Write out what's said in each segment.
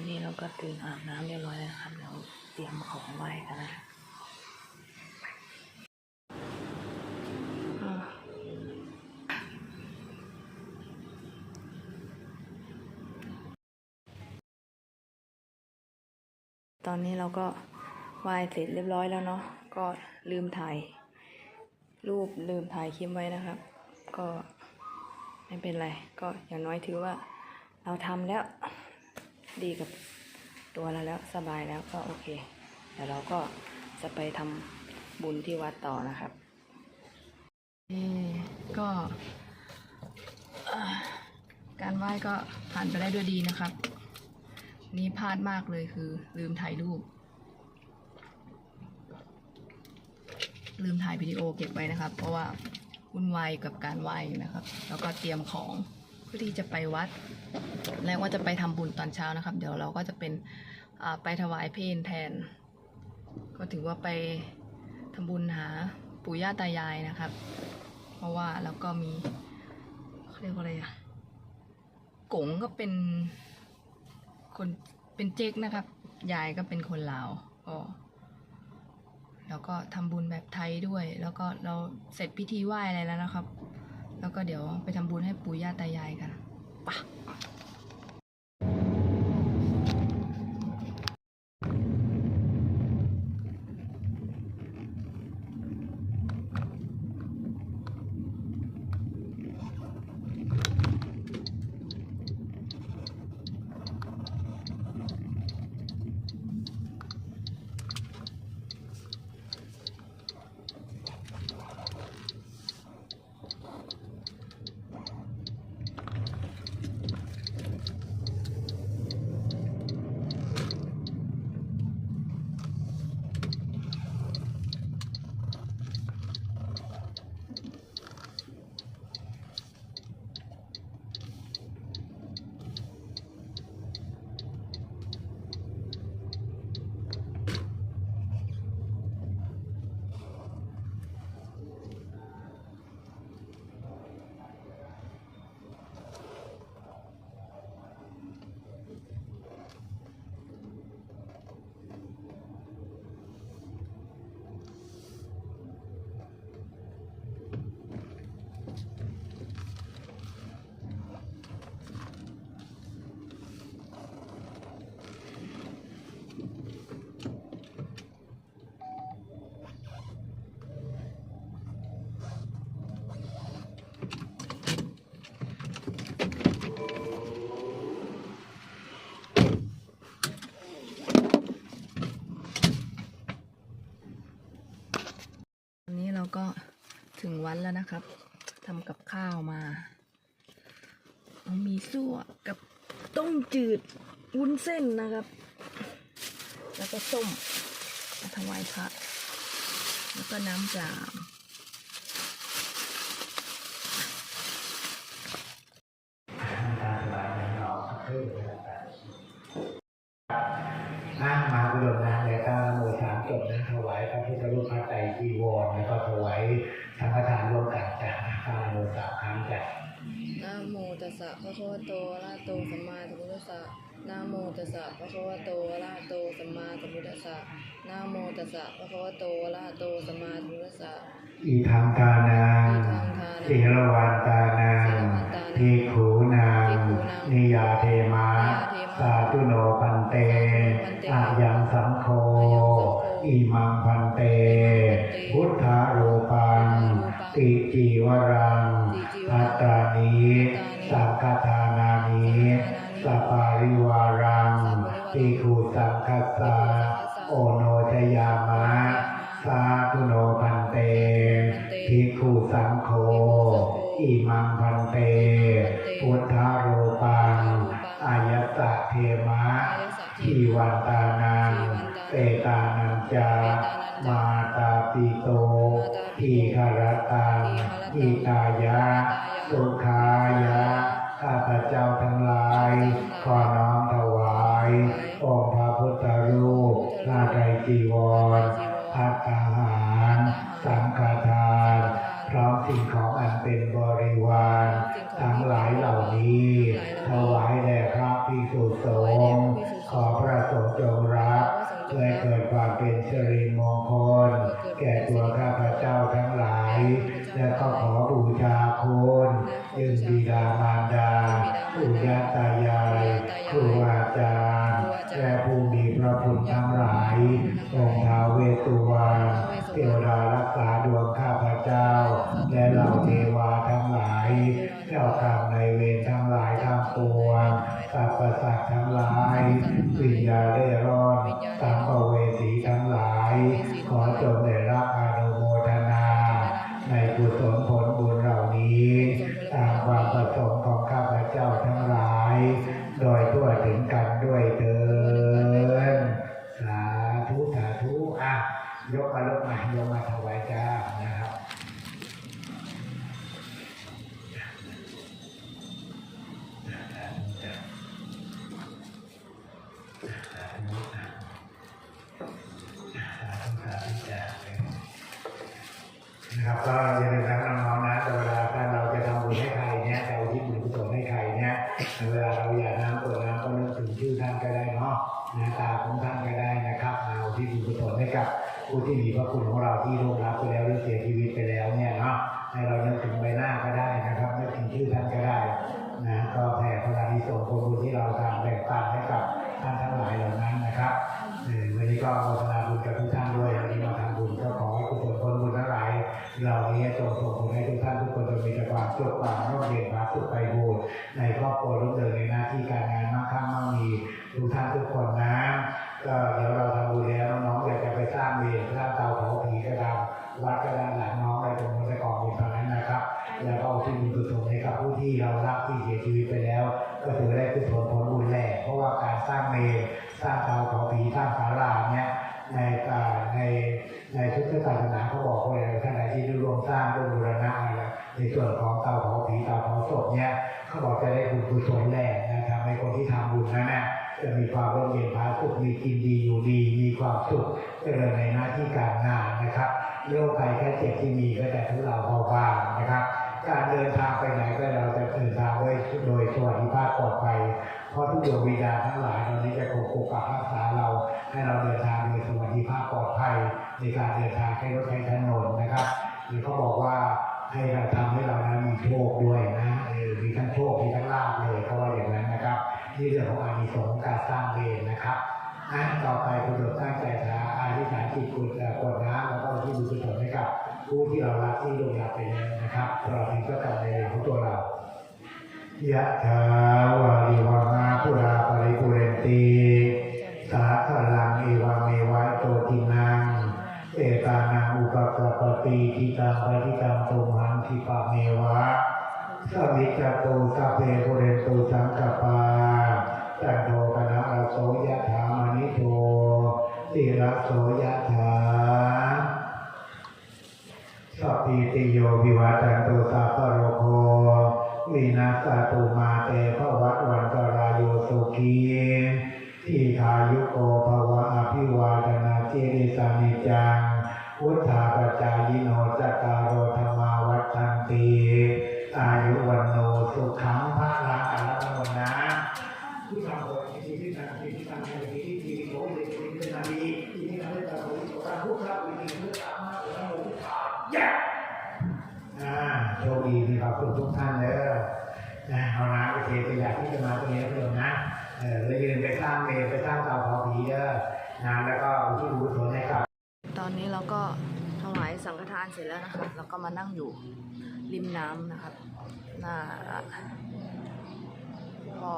อนนี้เราก็ตื่นอาบน้ำเรียบร้อยแล้วครับเดี๋ยวเตรียมของไหว้กันนะตอนนี้เราก็ไหว้เสร็จเรียบร้อยแล้วเนาะก็ลืมถ่าย รูปลืมถ่ายคลิปไว้นะครับ ก็ไม่เป็นไร ก็อย่างน้อยถือว่าเราทำแล้ว ดีกับตัวเราแล้วสบายแล้วก็โอเค เดี๋ยวเราก็จะไปทำบุญที่วัดต่อนะครับนี่ก็การไหว้ก็ผ่านไปได้ด้วยดีนะครับ นี่พลาดมากเลยคือ ลืมถ่ายรูป ลืมถ่ายวิดีโอเก็บไว้นะครับ เพราะว่าวุ่นวายกับการไหว้นะครับ แล้วก็เตรียมของ พื่อที่จะไปวัด แล้วว่าจะไปทำบุญตอนเช้านะครับ เดี๋ยวเราก็จะเป็นไปถวายเพลแทน ก็ถือว่าไปทำบุญหาปู่ย่าตายายนะครับ เพราะว่าแล้วก็มีเขาเรียกว่าอะไรอะกงก็เป็นคนเป็นเจ๊กนะครับ ยายก็เป็นคนลาวก็แล้วก็ทำบุญแบบไทยด้วย แล้วก็เราเสร็จพิธีไหว้อะไรแล้วนะครับ แล้วก็เดี๋ยวไปทำบุญให้ปู่ย่าตายายกันไปะวันนี้เราก็ถึ งวันแล้วนะครับทำกับข้าวมาเอามีซั่วกับต้มจืดวุ้นเส้นนะครับ แล้วก็ส้มมาถวายพระแล้วก็น้ำเปลา พระพุทธรูปพระไตรจีวรแล้วก็ถวายสังฆทานร่วมกันจ้ะข้าโมสามครั้งจ้ะนะโมตัสสะภะคะวะโตอะระหะโตสัมมาสัมพุทธัสสะนะโมตัสสะภะคะวะโตอะระหะโตสัมมาสัมพุทธัสสะนะโมตัสสะภะคะวะโตอะระหะโตสัมมาสัมพุทธัสสะอีทางทานาสีรวันตานาทีขูนางนิยาเทมาสาธุโนพันเตอายังสังโฆ อิมังพันเต พุทธารูปังติจีวรังพัตตานิสังฆทานานิสัปาริวารังติคูสังคัสสะโอโนชยามะสาธุโนพันเตภิกขุสังโฆอิมังพันเต พุทธารูปังอายสสะเทมะทีวันตานังเตตานัง จามาตาปิโตทีคารตังอิตายะสุขายะข้าพเจ้าทั้งหลายขอน้อมถวายองค์พระพุทธรูปหน้าไตรจีวรพัตตาหาร สังฆ นะครับวันนี้ก็โมทนาบุญกับทุกท่านด้วยวันนี้มาทำบุญก็ขอให้กุศลผลบุญทั้งหลายเหล่านี้จงส่งผลให้ทุกท่านทุกคนจงมีแต่ความสุขความร่มเย็นความสุขไปบูรในครอบครัวรุ่งเรืองในหน้าที่การงานมั่งคั่งมั่งมีทุกท่านทุกคนนะก็เดี๋ยวเราทำบุญแล้วน้องๆอยากจะไปสร้างเมรุสร้างเตาเผาผีก็ตามวัดก็ได้หลานน้องอะไรตรงนู้นในกองบุญตอนนั้น แล้วก็เอาที่บุญกุศลให้กับผู้ที่เรารักที่เสียชีวิตไปแล้ว ก็ถือได้กุศลผลบุญแหละเพราะว่าการสร้างเมรุสร้างเตาเผาผีสร้างศาลาเนี่ยในการในในพุทธศาสนาเขาบอกว่าอะท่านใดที่ได้ร่วมสร้างร่วมบูรณะอะไรในส่วนของเตาเผาผีเตาเผาศพเนี่ยเขาบอกจะได้บุญกุศลแหละนะครับในคนที่ทำบุญนั้นน่ะจะมีความร่มเย็นผาสุขมีกินดีอยู่ดี มีความสุขเจริญในหน้าที่การงานนะครับโรคภัยแค่เจ็บที่มีก็จะทุเลาเบาบางนะครับ การเดินทางไปไหนก็เราจะเดินทางด้วยโดยสวัสดิภาพปลอดภัย เพราะทุกดวงวิญญาณทั้งหลายตอนนี้จะคงปกปักรักษาเรา ให้เราเดินทางโดยสวัสดิภาพปลอดภัย ในการเดินทางใช้รถใช้ถนนนะครับหรือเขาบอกว่าให้เราทำให้เรานั้นมีโชคด้วยนะเออมีทั้งโชคมีทั้งลาภเลยเขาว่าอย่างนั้นนะครับนี่เรื่องของอานิสงส์การสร้างเวรนะครับอะต่อไปคุณโดดตั้งใจสาอาธิษฐานจิตกุศลกดน้ำแล้วก็ที่บุญกุศลให้กับผู้ที่เรารักที่ลงรับไปแล้ว นะครับตลอดถึงก็กลับในเรื่องของตัวเรายะถาวาริวหาปุราปริปุเรนตีสาคลังเอวาเมวะโตทินังเอตานังอุปกปปติทิตังปฏิตังตุมหังทิปะเมวะสวิจจตุสัพเพปุเรนตุสังกปาจันโทปนะระโสยะถามณิโทติระโสยะถา สัพพิติโยวิวัจันตุสัพพะโรโควินาสตุมาเตภวัตวันตรายโยสุขีทีคายุโกภวะอภิวาทนาเจิริสานิจังวุฒาปจายโนจัตารโรธรรมาวัฏันติ ร็จแล้วนะครับแล้วก็มานั่งอยู่ริมน้ำนะครับหน้าพ่อ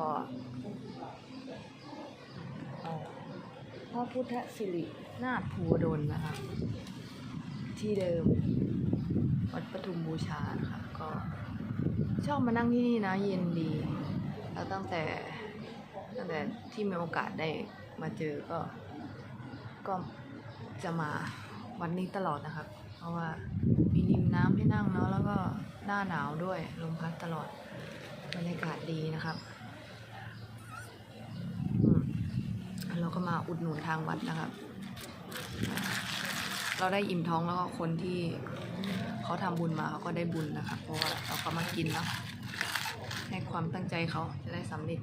พ่อพุทธสิรินาถภูวดลนะครับที่เดิม วัดปทุมบูชานะครับก็ชอบมานั่งที่นี่นะเย็นดี แล้วตั้งแต่ตั้งแต่ที่มีโอกาสได้มาเจอก็ก็จะมาวันนี้ตลอดนะครับ เพราะว่า มีริมน้ำให้นั่งเนาะแล้วก็หน้าหนาวด้วยลมพัดตลอดบรรยากาศดีนะครับเราก็มาอุดหนุนทางวัดนะครับ เราได้อิ่มท้องแล้วก็คนที่เขาทำบุญมาเขาก็ได้บุญนะครับเพราะว่าเราก็มากินแล้วให้ความตั้งใจเขาจะได้สำเร็จ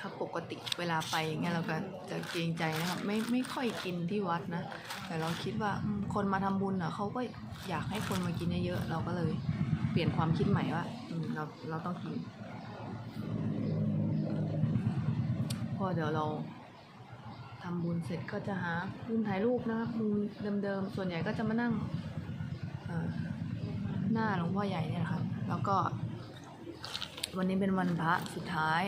ครับ ปกติเวลาไปอย่างเงี้ยเราก็จะเกรงใจนะครับไม่ไม่ค่อยกินที่วัดนะ แต่เราคิดว่าอืมคนมาทำบุญอะเขาก็อยากให้คนมากินเยอะๆเราก็เลยเปลี่ยนความคิดใหม่ว่าอืมเราเราต้องกินเพอเดี๋ยวเราทำบุญเสร็จก็จะหามุมถ่ายรูปนะครับมุมเดิมๆส่วนใหญ่ก็จะมานั่งเอ่อหน้าหลวงพ่อใหญ่เนี่ยนะครับ แล้วก็ วันนี้เป็นวันพระสุดท้าย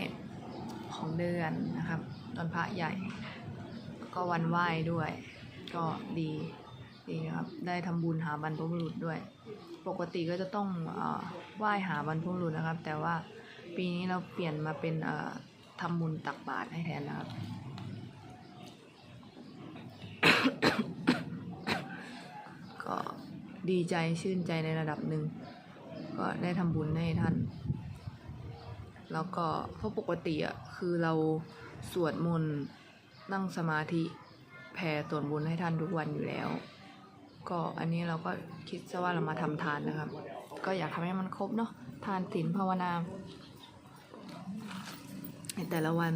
ของเดือนนะครับวันพระใหญ่ ก็วันไหว้ด้วย ก็ดีดีครับได้ทำบุญหาบรรพบุรุษด้วย ปกติก็จะต้องอไหว้หาบรรพบุรุษนะครับ แต่ว่าปีนี้เราเปลี่ยนมาเป็นเอ่อทำบุญตักบาตรให้แทนนะครับก็ดีใจชื่นใจในระดับหนึ่ง ก็ได้ทำบุญให้ท่าน แล้วก็เพราะปกติอะคือเราสวดมนต์นั่งสมาธิแผ่ส่วนบุญให้ท่านทุกวันอยู่แล้ว ก็อันนี้เราก็คิดซะว่าเรามาทำทานนะครับ ก็อยากทำให้มันครบเนาะทานศีลภาวนาในแต่ละวัน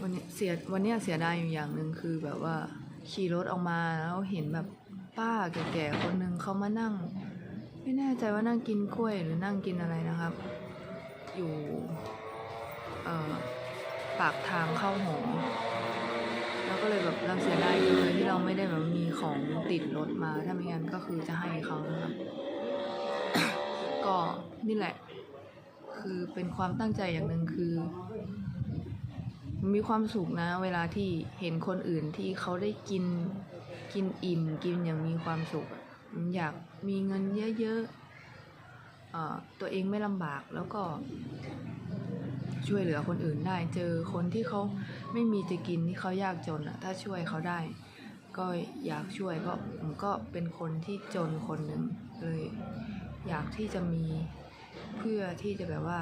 วันนี้เสียวันนี้เสียดายอยู่อย่างหนึ่งคือแบบว่าขี่รถออกมาแล้วเห็นแบบป้าแก่ๆคนหนึ่งเขามานั่ง ไม่แน่ใจว่านั่งกินกล้วยหรือนั่งกินอะไรนะครับ อยู่ปากทางเข้าหอแล้วก็เลยแบบเราเสียดายเลยที่เราไม่ได้แบบมีของติดรถมา ถ้าไม่งั้นก็คือจะให้เขานะครับก็นี่แหละ คือเป็นความตั้งใจอย่างหนึ่งคือ มีความสุขนะ เวลาที่เห็นคนอื่นที่เขาได้กินกินอิ่มกินอย่างมีความสุข อยากมีเงินเยอะๆ ตัวเองไม่ลำบากแล้วก็ช่วยเหลือคนอื่นได้ เจอคนที่เขาไม่มีจะกินที่เขายากจนอะถ้าช่วยเขาได้ ก็อยากช่วยเพราะผมก็เป็นคนที่จนคนหนึ่งเลย อยากที่จะมีเพื่อที่จะแบบว่า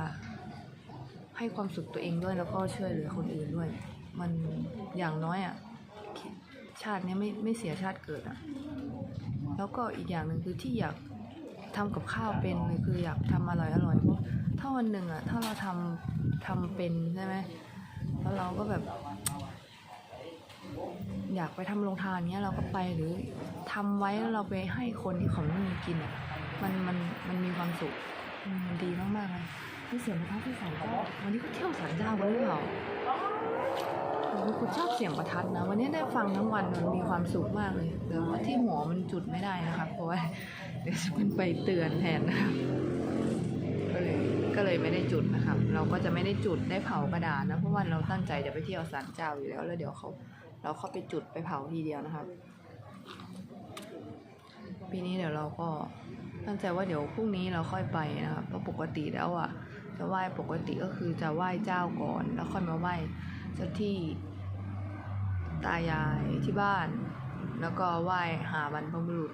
ให้ความสุขตัวเองด้วยแล้วก็ช่วยเหลือคนอื่นด้วย มันอย่างน้อยอะชาติเนี้ยไม่ไม่เสียชาติเกิดอะแล้วก็อีกอย่างหนึ่งคือที่อยาก ทำกับข้าวเป็นเลยคืออยากทำอร่อยอร่อยเพราะถ้าวันหนึ่งอะถ้าเราทำทำเป็นใช่ไหมแล้วเราก็แบบ อยากไปทำโรงทานเนี้ยเราก็ไปหรือทำไว้แล้วเราไปให้คนที่เขาไม่มีกินอะมันมันมันมีความสุขอืมมันดีมากๆเลยที่เสียงประทัดที่ศาลเจ้าวันนี้ก็เที่ยวศาลเจ้ากันหรือเปล่าโอ้โหคุณชอบเสียงประทัดนะ วันนี้ได้ฟังทั้งวันมันมีความสุขมากเลยแต่ว่าที่หัวมันจุดไม่ได้นะครับเพราะว่า เดี๋ยวจะเป็นไปเตือนแทนนะครับก็เลยก็เลยไม่ได้จุดนะครับ เราก็จะไม่ได้จุดได้เผากระดาษนะเพราะว่าเราตั้งใจจะไปเที่ยวศาลเจ้าอยู่แล้วแล้วเดี๋ยวเขาเราเข้าไปจุดไปเผาทีเดียวนะครับ ปีนี้เดี๋ยวเราก็ตั้งใจว่าเดี๋ยวพรุ่งนี้เราค่อยไปนะครับเพราะปกติแล้วอะจะไหว้ปกติก็คือจะไหว้เจ้าก่อน แล้วค่อยมาไหว้เจ้าที่ตายายที่บ้าน แล้วก็ไหว้หาบรรพบุรุษ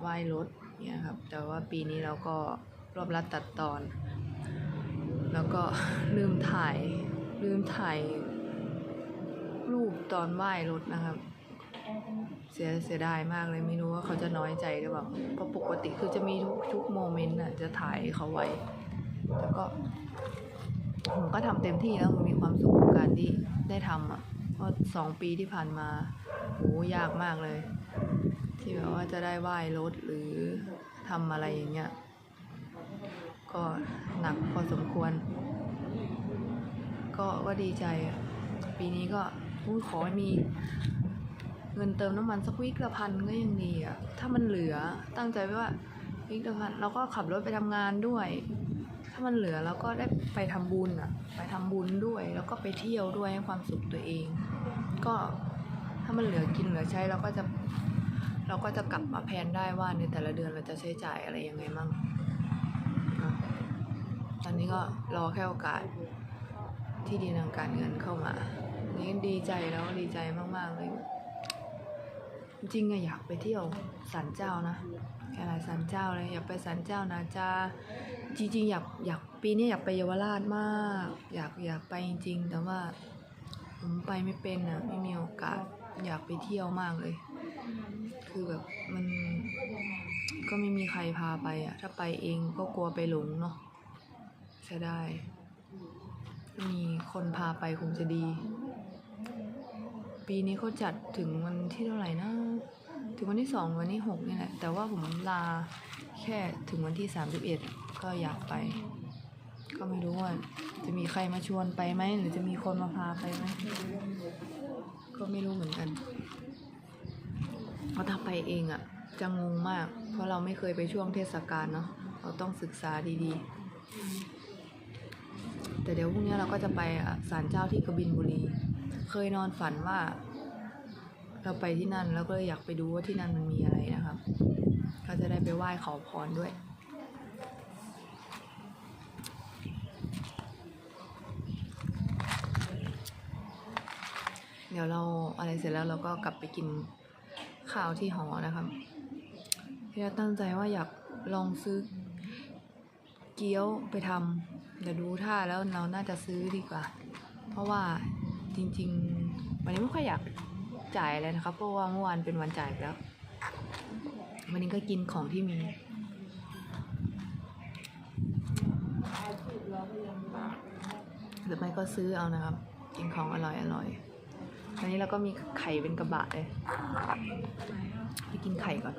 ไหว้รถเนี่ยครับ แต่ว่าปีนี้เราก็รวบรัดตัดตอน แล้วก็ลืมถ่ายลืมถ่ายรูปตอนไหว้รถนะครับ เสียเสียดายมากเลยไม่รู้ว่าเขาจะน้อยใจหรือเปล่าเพราะปกติคือจะมีทุกทุกโมเมนต์น่ะจะถ่ายเขาไว้แต่ก็ผมก็ทำเต็มที่แล้วมันมีความสุขกับการที่ได้ทำอะเพราะสองปีที่ผ่านมาโหยากมากเลย ที่แบบว่าจะได้ไหว้รถหรือทำอะไรอย่างเงี้ย ก็หนักพอสมควร ก็ก็ดีใจ ปีนี้ก็อุ๊ยขอให้มีเงินเติมน้ำมันสักวิกละพันก็ยังดีอะถ้ามันเหลือตั้งใจไว้ว่าวิกละพันเราก็ขับรถไปทำงานด้วย ถ้ามันเหลือเราก็ได้ไปทำบุญอะไปทำบุญด้วย แล้วก็ไปเที่ยวด้วยให้ความสุขตัวเอง ก็ถ้ามันเหลือกินเหลือใช้เราก็จะ เราก็จะกลับมาแพนได้ว่าในแต่ละเดือนเราจะใช้จ่ายอะไรยังไงมั่งตอนนี้ก็รอแค่โอกาสที่ดีทางการเงินเข้ามา นี่ดีใจแล้วดีใจมาก ๆ เลย จริงอะอยากไปเที่ยวสันเจ้านะแค่ไหนสันเจ้าเลยอยากไปสันเจ้านะจ้าจริงๆอยากอยากปีนี้อยากไปเยาวราชมาก อยากอยากไปจริง ๆ แต่ว่าผมไปไม่เป็นอะไม่มีโอกาสอยากไปเที่ยวมากเลย คือแบบมันก็ไม่มีใครพาไปอะถ้าไปเองก็กลัวไปหลงเนาะเสียดายถ้ามีคนพาไปคงจะดี ปีนี้เขาจัดถึงวันที่เท่าไหร่นะ ถึงวันที่สองวันที่หกนี่แหละ แต่ว่าผมลาแค่ถึงวันที่สามสิบเอ็ดก็อยากไป ก็ไม่รู้ว่า จะมีใครมาชวนไปไหม หรือจะมีคนมาพาไปไหม ก็ไม่รู้เหมือนกัน เพราะถ้าไปเองอะ่ะจะงงมาก เพราะเราไม่เคยไปช่วงเทศกาลเนาะเราต้องศึกษาดีๆ แต่เดี๋ยวพรุ่งนี้เราก็จะไปอะศาลเจ้าที่กบินบุรี เคยนอนฝันว่า เราไปที่นั่นแล้วก็เลยอยากไปดูว่าที่นั่นมันมีอะไรนะครับ ก็จะได้ไปไหว้ขอพรด้วยเดี๋ยวเราอะไรเสร็จแล้วเราก็กลับไปกิน ข้าวที่หอนะครับพี่ราตั้งใจว่าอยากลองซื้อเกี๊ยวไปทำเดี๋ยวดูท่าแล้วเราน่าจะซื้อดีกว่า เพราะว่าจริงๆ วันนี้ไม่ค่อยอยากจ่ายอะไรนะครับเพราะว่าเมื่อวานเป็นวันจ่ายแล้ว วันนี้ก็กินของที่มีหรือไม่ก็ซื้อเอานะครับ กินของอร่อยอร่อย ๆวันนี้เราก็มีไข่เป็นกระบะเลยไปกินไข่ก่อน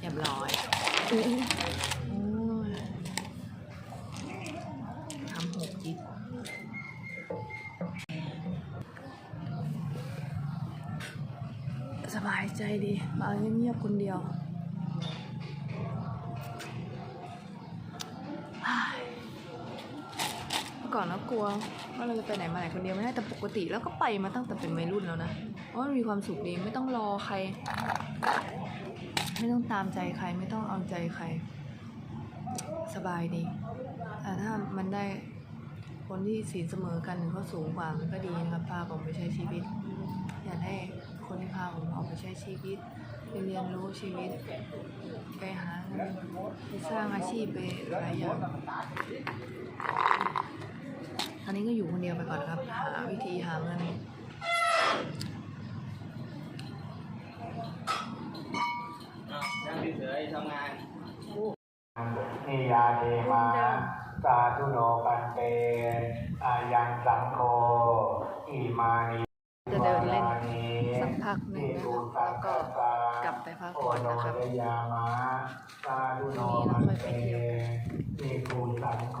เรียบร้อยโอ้ยทำหกจิตสบายใจดี มาเงียบๆคนเดียวากลัวว่าเราจะไปไหนมาไหนคนเดียวไม่ได้แต่ปกติแล้วก็ไปมาตั้งแต่เป็นวัยรุ่นแล้วนะเพราะมันมีความสุขดีไม่ต้องรอใคร ไม่ต้องตามใจใครไม่ต้องเอาใจใคร สบายดีแต่ถ้ามันได้คนที่ศีลเสมอกันหรือเขาสูงกว่ามันก็ดีนะครับพาผมไปใช้ชีวิต อยากให้คนที่พาผมออกไปใช้ชีวิตไปเรียนรู้ชีวิต ไปหาเงินไปสร้างอาชีพไปหลายอย่าง อนนี้ก็อยู่คนเดียวไปก่อนครับ หาวิธีหาเงินนั่งเฉยๆทำงานนิยาเทมาสาธุโนปันเตอายังสังโฆอิมานิจะเดินเล่นสักพักหนึ่งนะครับแล้วก็กลับไปพักผ่อนนะครับโอโยามะสาธุโนปันเตนิภูสังโฆ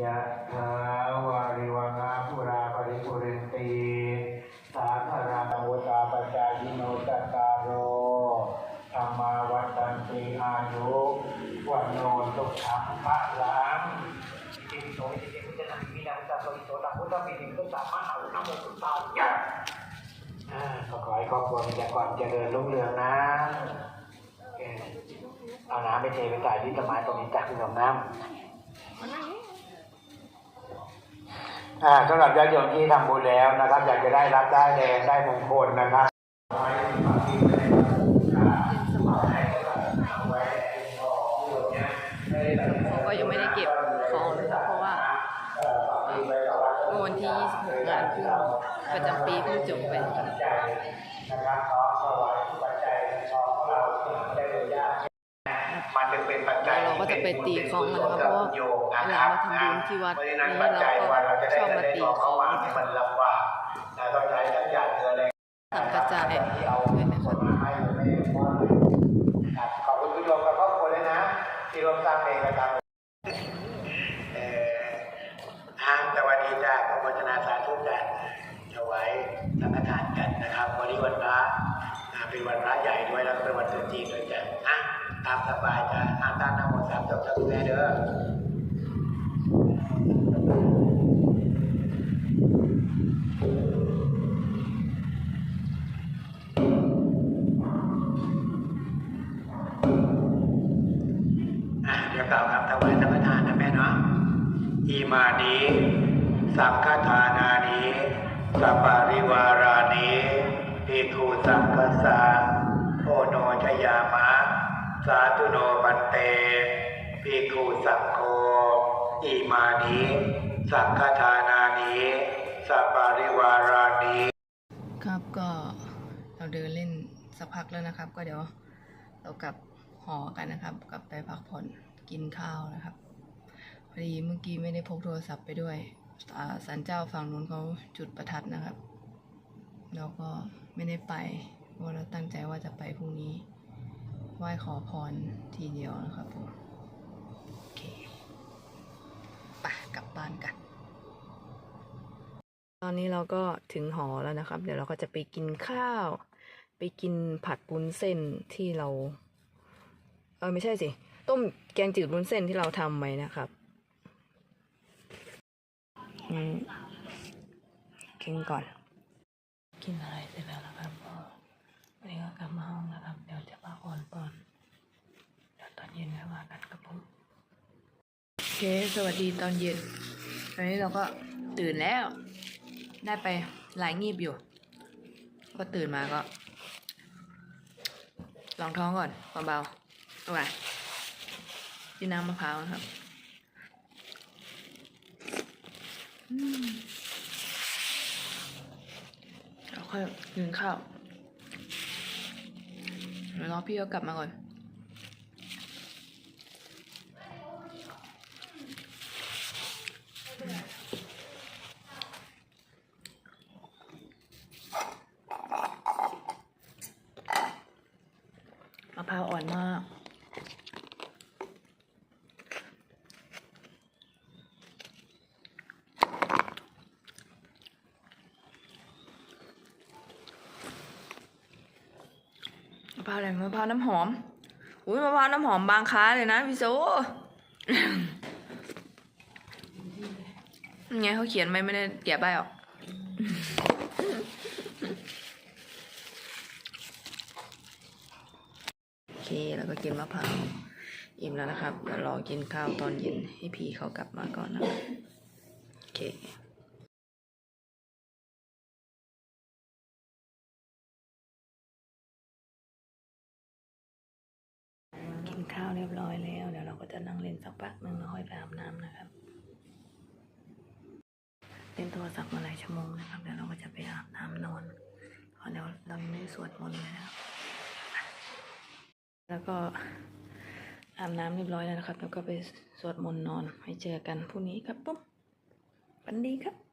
ยะถาวาริวังาปุราปริปุเรนตีสาธาราวุตาปจายิโนตตารโรธรรมาวัตันติอายุวันโนสุขังพระลังอิตโสอิติพุทธนามินามุตตะโสอิโสตพุทธมิติพุทธามหาอุณโมสุตายะอ่าก็ขอให้ครอบครัวมีแต่ความเจริญรุ่งเรืองนะเอาน้ำไปเทไปใส่ที่ต้นไม้ตรงนี้จ้ะคุณน้ำ สำหรับญาติโยมที่ทำบุญแล้วนะครับ อยากจะได้รับได้แดงได้มงคลนะครับ เขาก็ยังไม่ได้เก็บของนะครับเพราะว่าเมื่อวันที่ 26 งานเพิ่งประจำปีเพิ่งจบไปนะครับ นะครับขอถวายทุกปัจจัยของเราที่ได้อนุญาตมันจึงเป็นปั จะไปตีคองกันนะครับเพราะเวลามาทำบุญที่วัดเพราะฉะนี้นั้นเราปัจจัยว่าเราก็ชอบมาตีคล้เข้าองมันลำบากแต่ต้องใช้ทั้งหยาดเงินแรงสังกระจายด้วยนะครับขอบคุณผู้ชมกับครอบครัวเลยนะ ที่ร่วมสร้างเพลงรายการเอ่อทางสวัสดีจ้าขอโมทนาสาธุจ้าถวายสังฆทานกันนะครับวันนี้วันพระเป็นวันพระใหญ่ด้วยแล้วก็เป็นวันตรุษจีนด้วยจ้ะอะ ตามสบายจ้ะอานตามนโมสามจบสักแม่เด้ออะเดี๋ยวกล่าวคำถวายสังฆทานนะแม่เนาะอิมานิสังฆทานานิสัปปาริวารานิภิกขุสังฆสา สาธุโนปันเตภิกขุสังโฆอิมานิสังฆทานานิสัปาริวารานิครับก็เราเดินเล่นสักพักแล้วนะครับ ก็เดี๋ยวเรากลับหอกันนะครับ กลับไปพักผ่อนกินข้าวนะครับพอดีเมื่อกี้ไม่ได้พกโทรศัพท์ไปด้วยสันเจ้าฝั่งนู้นเขาจุดประทัดนะครับ เราก็ไม่ได้ไปเพราะเราตั้งใจว่าจะไปพรุ่งนี้ ไหว้ขอพรทีเดียวนะครับผมโอเคไปกลับบ้านกัน ตอนนี้เราก็ถึงหอแล้วนะครับ เดี๋ยวเราก็จะไปกินข้าว ไปกินผัดวุ้นเส้นที่เรา เออไม่ใช่สิ ต้มแกงจืดวุ้นเส้นที่เราทำไว้นะครับอืมกินก่อน กินอะไรเสร็จแล้วนะครับก็วันนี้ก็กลับมาห้องนะครับ อนก่อนเดี๋ยวตอนเย็นค่อยว่ากันครับผมโอเคสวัสดีตอนเย็นตอนนี้เราก็ตื่นแล้ว ได้ไปหลายงีบอยู่ ก็ตื่นมาก็ ลองท้องก่อนเบาๆเอาไว้กินน้ำมะพร้าวครับแล้วค่อยกินข้าว รอพี่เขากลับมาก่อนมะพร้าวอ่อนมาก มะ พร้าวอะไรมะพร้าวน้ำหอมอุ้ยมะพร้าวน้ำหอมบางค้าเลยนะพี่โซไงเขาเขียนไม่ไม่ได้แกะใบออกโอเคแล้วก็กินมะพร้าวอิ่มแล้วนะครับเดี๋ยวรอกินข้าวตอนเย็นให้พี่เขากลับมาก่อนนะโอเค จะนั่งเล่นสักพักหนึ่งแล้วค่อยไปอาบน้ำนะครับเล่นโทรศัพท์มาหลายชั่วโมงนะครับเดี๋ยวเราก็จะไปอาบน้ำนอนเพราะเดี๋ยวเรายังไม่ได้สวดมนต์เลยนะครับแล้วก็อาบน้ำเรียบร้อยแล้วนะครับ แล้วก็ไปสวดมนต์นอนไว้เจอกันพรุ่งนี้ครับปุ๊บวันดีครับ